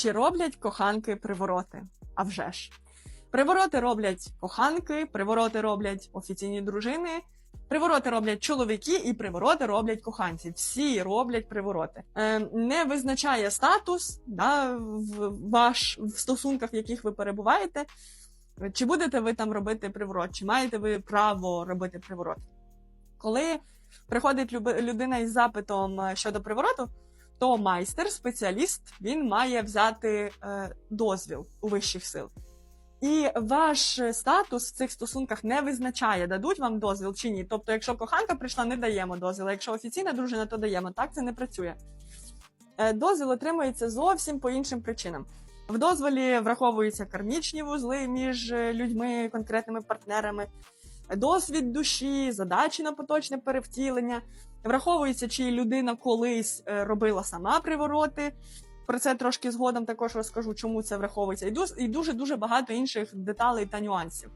Чи роблять коханки привороти? А вже ж. Привороти роблять коханки, привороти роблять офіційні дружини, привороти роблять чоловіки і привороти роблять коханці. Всі роблять привороти. Е, не визначає статус да, в ваш в стосунках, в яких ви перебуваєте. Чи будете ви там робити приворот, чи маєте ви право робити приворот? Коли приходить людина із запитом е, щодо привороту, то майстер, спеціаліст, він має взяти е, дозвіл у вищих сил. І ваш статус в цих стосунках не визначає, дадуть вам дозвіл чи ні. Тобто, якщо коханка прийшла, не даємо дозвіл. а Якщо офіційна дружина, то даємо. Так це не працює. Е, Дозвіл отримується зовсім по іншим причинам. В дозволі враховуються кармічні вузли між людьми, конкретними партнерами, досвід душі, задачі на поточне перевтілення. Враховується, чи людина колись е, робила сама привороти. Про це трошки згодом також розкажу, чому це враховується. І дуже дуже багато інших деталей та нюансів.